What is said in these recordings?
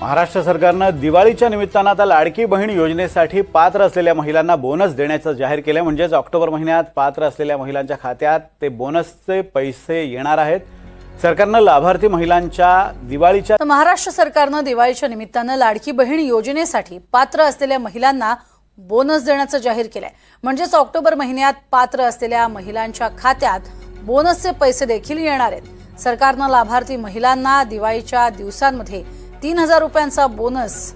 महाराष्ट्र सरकारनं दिवाळीच्या निमित्तानं आता लाडकी बहीण योजनेसाठी पात्र असलेल्या महिलांना बोनस देण्याचं जाहीर केलं म्हणजेच ऑक्टोबर महिन्यात पात्र असलेल्या महिलांच्या खात्यात ते बोनसचे पैसे येणार आहेत. सरकारनं लाभार्थी महिलांच्या दिवाळीच्या महाराष्ट्र सरकारनं दिवाळीच्या निमित्तानं लाडकी बहीण योजनेसाठी पात्र असलेल्या महिलांना बोनस देण्याचं जाहीर केलंय. म्हणजेच ऑक्टोबर महिन्यात पात्र असलेल्या महिलांच्या खात्यात बोनसचे पैसे देखील येणार आहेत. सरकारनं लाभार्थी महिलांना दिवाळीच्या दिवसांमध्ये तीन हजार रुपयांचा बोनस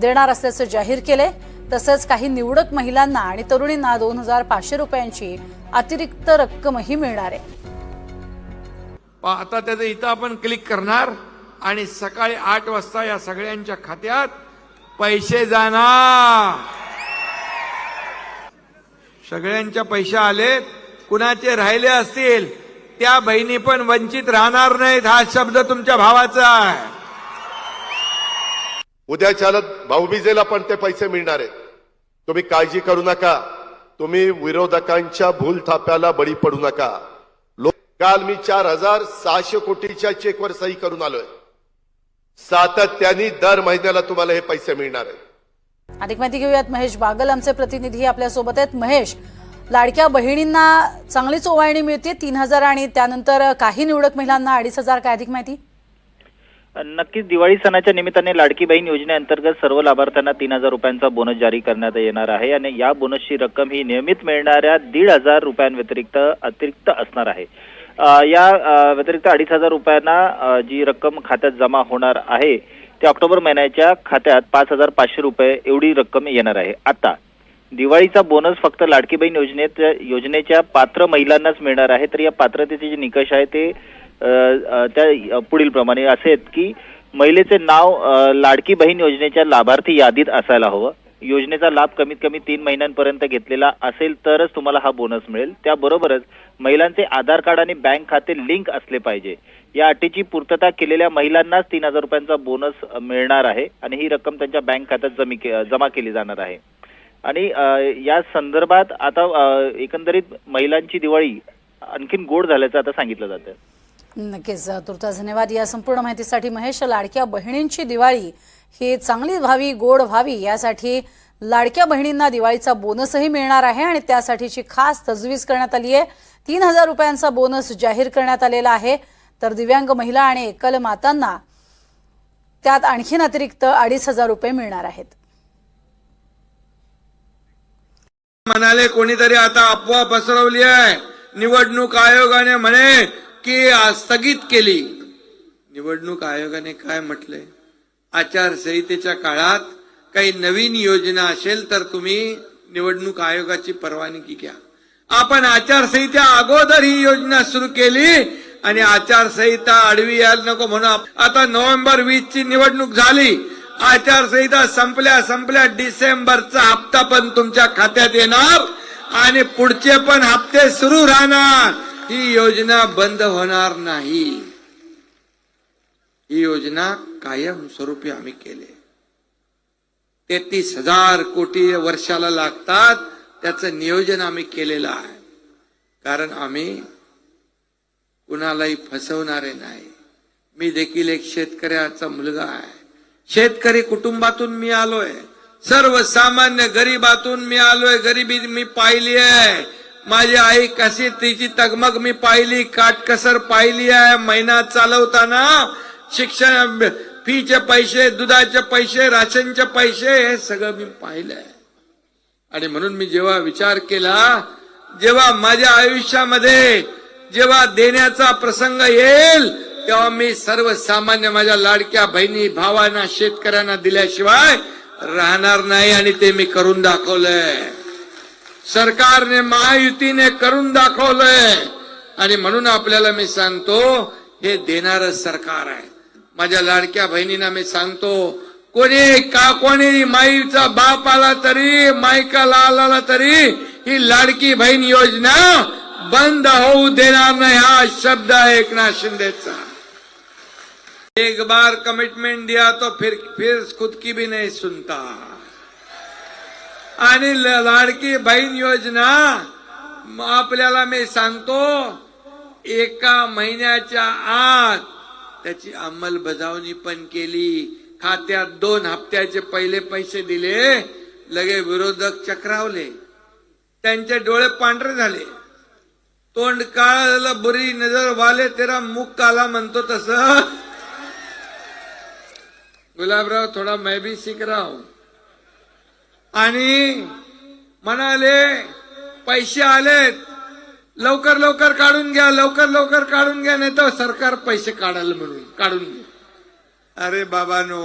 देणार असल्याचं जाहीर केले तसंच काही निवडक महिलांना आणि तरुणींना दोन हजार पाचशे रुपयांची अतिरिक्त रक्कमही मिळणार आहे. आता त्याचं इथं आपण क्लिक करणार आणि सकाळी आठ वाजता या सगळ्यांच्या खात्यात पैसे जाणार. सगळ्यांच्या पैसे आलेत कुणाचे राहिले असतील त्या बहिणी पण वंचित राहणार नाहीत हा शब्द तुमच्या भावाचा आहे. उद्या चालत भाऊबीजेला पण ते पैसे मिळणार आहेत. तुम्ही काळजी करू नका. तुम्ही विरोधकांच्या भूल थाप्याला बळी पडू नका. लोक काल मी चार हजार सहाशे कोटीच्या चेकवर सही करून आलोय. सातत्याने दर महिन्याला तुम्हाला हे पैसे मिळणार आहेत. अधिक माहिती घेऊयात. महेश बागल आमचे प्रतिनिधी आपल्यासोबत आहेत. महेश लाडक्या बहिणींना चांगलीच ओवाळणी मिळते तीन हजार आणि त्यानंतर काही निवडक महिलांना अडीच हजार काय अधिक माहिती? नक्कीच दिवाळी सणाच्या निमित्ताने लाडकी बहीण योजनेअंतर्गत सर्व लाभार्थ्यांना तीन हजार रुपयांचा बोनस जारी करण्यात येणार आहे आणि या बोनसची रक्कम ही नियमित मिळणाऱ्या दीड हजार रुपयांव्यतिरिक्त अतिरिक्त असणार आहे. या व्यतिरिक्त अडीच हजार रुपयांना जी रक्कम खात्यात जमा होणार आहे ते ऑक्टोबर महिन्याच्या खात्यात पाच हजार पाचशे रुपये एवढी रक्कम येणार आहे. आता दिवाळीचा बोनस फक्त लाडकी बहीण योजनेत योजनेच्या पात्र महिलांनाच मिळणार आहे तर या पात्रतेचे जे निकष आहे ते त्या पुढील प्रमाणे असे आहेत की महिलेचे नाव लाडकी बहीण योजनेच्या लाभार्थी यादीत असायला हवं. योजनेचा लाभ कमीत कमी तीन महिन्यांपर्यंत घेतलेला असेल तरच तुम्हाला हा बोनस मिळेल. त्याबरोबरच महिलांचे आधार कार्ड आणि बँक खाते लिंक असले पाहिजे. या अटीची पूर्तता केलेल्या महिलांनाच तीन हजार रुपयांचा बोनस मिळणार आहे आणि ही रक्कम त्यांच्या बँक खात्यात जमी के- जमा केली जाणार आहे. आणि या संदर्भात आता एकंदरीत महिलांची दिवाळी आणखीन गोड झाल्याचं आता सांगितलं जातं. नक्कीच तुर्ता धन्यवाद. या संपूर्ण माहितीसाठी महेश लाडक्या बहिणींची दिवाळी ही चांगली व्हावी गोड व्हावी यासाठी लाडक्या बहिणींना दिवाळीचा बोनसही मिळणार आहे आणि त्यासाठीची खास तजवीज करण्यात आली आहे. तीन हजार रुपयांचा बोनस जाहीर करण्यात आलेला आहे. तर दिव्यांग महिला आणि एकल मातांना त्यात आणखीन अतिरिक्त अडीच हजार रुपये मिळणार आहेत. म्हणाले कोणीतरी आता अफवा पसरवली आहे. निवडणूक आयोगाने म्हणे की स्थगित केली. निवडणूक आयोगाने काय म्हटलंय आचारसंहितेच्या काळात काही नवीन योजना असेल तर तुम्ही निवडणूक आयोगाची परवानगी घ्या. आपण आचारसंहिता अगोदर ही योजना सुरू केली आणि आचारसंहिता आडवी यायला नको म्हणून आता नोव्हेंबर वीस ची निवडणूक झाली. आचारसंहिता संपल्या संपल्या डिसेंबरचा हप्ता पण तुमच्या खात्यात येणार आणि पुढचे पण हप्ते सुरू राहणार. ही योजना बंद होणार नाही. ही योजना कायम स्वरूपी आम्ही केली. तेहतीस हजार कोटी वर्षाला लागतात त्याचं नियोजन आम्ही केलेलं आहे. कारण आम्ही कुणालाही फसवणारे नाही. मी देखील एक शेतकऱ्याचा मुलगा आहे. शेतकरी कुटुंबातून मी आलोय. सर्वसामान्य गरीबातून मी आलोय. गरिबी मी पाहिली आहे. माझी आई कशी तिची तगमग मी पाहिली काटकसर पाहिली आहे महिना चालवताना शिक्षण फीचे पैसे दुधाचे पैसे राशनचे पैसे हे सगळं मी पाहिलंय. आणि म्हणून मी जेव्हा विचार केला जेव्हा माझ्या आयुष्यामध्ये जेव्हा देण्याचा प्रसंग येईल तेव्हा मी सर्वसामान्य माझ्या लाडक्या बहिणी भावांना शेतकऱ्यांना दिल्याशिवाय राहणार नाही आणि ते मी करून दाखवलंय. सरकारने महायुतीने करून दाखवलंय. आणि म्हणून आपल्याला मी सांगतो हे देणार सरकार आहे. माझ्या लाडक्या बहिणींना मी सांगतो कोणी का कोणी माईचा बाप आला तरी मायकाला आला तरी ही लाडकी बहीण योजना बंद होऊ देणार नाही. हा शब्द आहे एकनाथ शिंदेचा. एक बार कमिटमेंट दिया तो फिर फिर खुद की भी नहीं सुनता. आणि ल- लाडकी बहीण योजना. आपल्याला मी सांगतो एका महिन्याच्या आत त्याची अंमलबजावणी पण केली. खात्यात दोन हप्त्याचे पहिले पैसे दिले लगे विरोधक चक्रावले. त्यांचे डोळे पांढरे झाले. तोंड काळ झालं बुरी नजर वाले तेरा मुख काला म्हणतो तसं. गुलाबराव थोडा मैं भी सीख रहा हूं आणि म्हणाले पैसे आलेत. लवकर लवकर काढून घ्या लवकर लवकर काढून घ्या नाही तर सरकार पैसे काढायला म्हणून काढून घ्या अरे बाबानो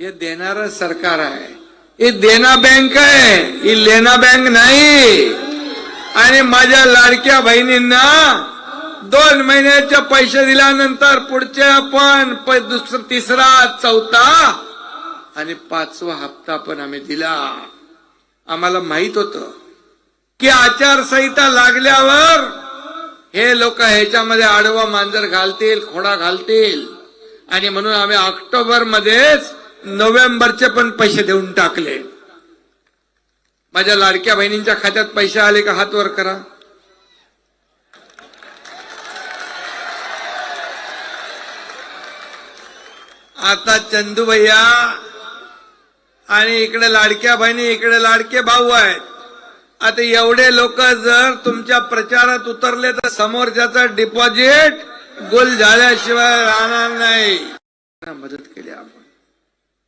हे देणार सरकार आहे. हे देना बँक आहे. ही लेना बँक नाही. आणि माझ्या लाडक्या बहिणींना दोन महिन्याचे पैसे दिल्यानंतर पुढच्या पण प- दुसरा तिसरा चौथा आणि पाचवा हप्ता पण आम्ही दिला. आम्हाला माहीत होतं की आचारसंहिता लागल्यावर हे लोक ह्याच्यामध्ये आडवा मांजर घालतील खोडा घालतील. आणि म्हणून आम्ही ऑक्टोबर मध्येच नोव्हेंबरचे पण पैसे देऊन टाकले. माझ्या लाडक्या बहिणींच्या खात्यात पैसे आले का हात वर करा. आता चंदू भैया आणि इकडे लाडक्या बहिणी इकडे लाडके भाऊ आहेत. आता एवढे लोक जर तुमच्या प्रचारात उतरले तर समोरच्याचं डिपॉझिट गुल झाल्याशिवाय राहणार नाही. मदत केली आपण.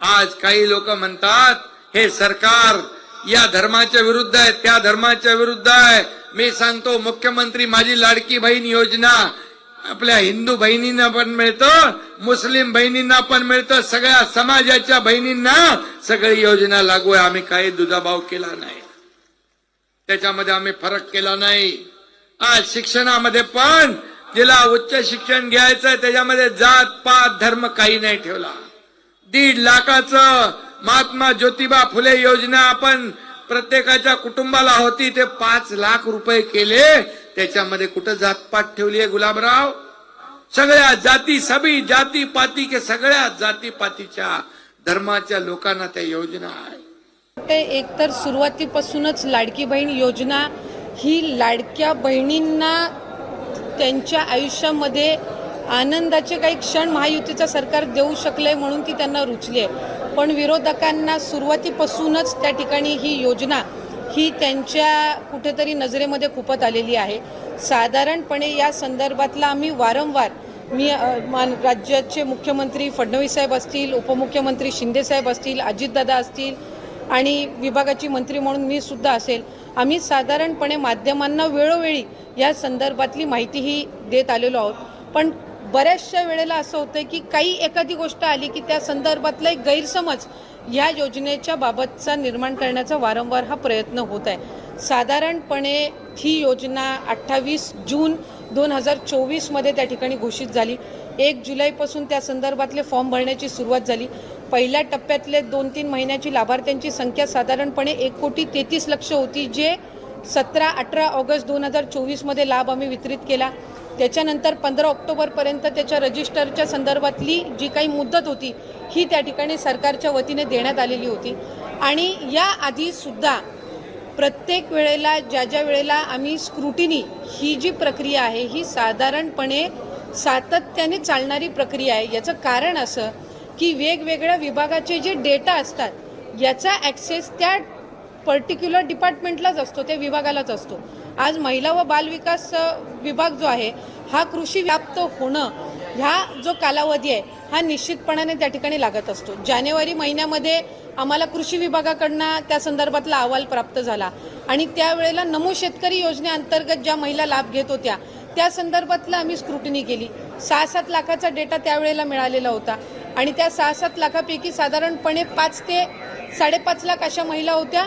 आज काही लोक म्हणतात हे सरकार या धर्माच्या विरुद्ध आहे त्या धर्माच्या विरुद्ध आहे. मी सांगतो मुख्यमंत्री माझी लाडकी बहीण योजना आपल्या हिंदू बहिणींना पण मिळतं मुस्लिम बहिणींना पण मिळतं सगळ्या समाजाच्या बहिणींना सगळी योजना लागू आहे. आम्ही काही दुजाभाव केला नाही. त्याच्यामध्ये आम्ही फरक केला नाही. आज शिक्षणामध्ये पण जिला उच्च शिक्षण घ्यायचं त्याच्यामध्ये जात पात धर्म काही नाही ठेवला. दीड लाखाचं महात्मा ज्योतिबा फुले योजना आपण प्रत्येकाच्या कुटुंबाला होती ते पाच लाख रुपये केले. त्याच्यामध्ये कुठं जातपात ठेवली आहे गुलाबराव सगळ्या जाती सभी जाती पाती के सगळ्या जाती पातीच्या धर्माच्या लोकांना त्या योजना आहे. एकतर सुरुवातीपासूनच लाडकी बहीण योजना ही लाडक्या बहिणींना त्यांच्या आयुष्यामध्ये आनंदाचे काही क्षण महायुतीचं सरकार देऊ शकले म्हणून ती त्यांना रुचली आहे. पण विरोधकांना सुरुवातीपासूनच त्या ठिकाणी ही योजना ही त्यांच्या कुठेतरी नजरेमध्ये खुपत आलेली आहे. साधारणपणे या संदर्भातला आम्ही वारंवार मी मान राज्याचे मुख्यमंत्री फडणवीस साहेब असतील उपमुख्यमंत्री शिंदेसाहेब असतील अजितदादा असतील आणि विभागाची मंत्री म्हणून मी सुद्धा असेल आम्ही साधारणपणे माध्यमांना वेळोवेळी या संदर्भातली माहितीही देत आलेलो आहोत. पण बऱ्याचशा वेळेला असं होतं की काही एखादी गोष्ट आली की त्या संदर्भातला एक गैरसमज या योजनेच्या बाबतचा निर्माण करण्याचा वारंवार हा प्रयत्न होत आहे. साधारणपणे ही योजना अठ्ठावीस जून दोन हजार चोवीसमध्ये त्या ठिकाणी घोषित झाली. एक जुलैपासून त्या संदर्भातले फॉर्म भरण्याची सुरुवात झाली. पहिल्या टप्प्यातले दोन तीन महिन्याची लाभार्थ्यांची संख्या साधारणपणे एक कोटी तेहतीस लक्ष होती जे सतरा अठरा ऑगस्ट दोन हजार चोवीसमध्ये लाभ आम्ही वितरित केला. त्याच्यानंतर पंधरा ऑक्टोबरपर्यंत त्याच्या रजिस्टरच्या संदर्भातली जी काही मुदत होती ही त्या ठिकाणी सरकारच्या वतीने देण्यात आलेली होती. आणि या आधीसुद्धा प्रत्येक वेळेला ज्या ज्या वेळेला आम्ही स्क्रुटिनी ही जी प्रक्रिया आहे ही साधारणपणे सातत्याने चालणारी प्रक्रिया आहे. याचं कारण असं की वेगवेगळ्या विभागाचे जे डेटा असतात याचा ॲक्सेस त्या पर्टिक्युलर डिपार्टमेंटलाच असतो त्या विभागालाच असतो. आज महिला व बालविकास विभाग जो आहे हा कृषी व्याप्त होणं ह्या जो कालावधी आहे हा निश्चितपणाने त्या ठिकाणी लागत असतो. जानेवारी महिन्यामध्ये आम्हाला कृषी विभागाकडनं त्या संदर्भातला अहवाल प्राप्त झाला आणि त्यावेळेला नमो शेतकरी योजनेअंतर्गत ज्या महिला लाभ घेत होत्या त्या संदर्भातला आम्ही स्क्रुटनी केली. सहा सात लाखाचा डेटा त्यावेळेला मिळालेला होता आणि त्या सहा सात लाखापैकी साधारणपणे पाच ते साडेपाच लाख अशा महिला होत्या.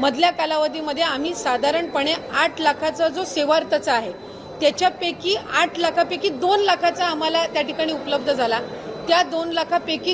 मधल्या कालावधीमध्ये आम्ही साधारणपणे आठ लाखाचा जो सेवार्थचा आहे त्याच्यापैकी आठ लाखापैकी दोन लाखाचा आम्हाला त्या ठिकाणी उपलब्ध झाला. त्या दोन लाखापैकी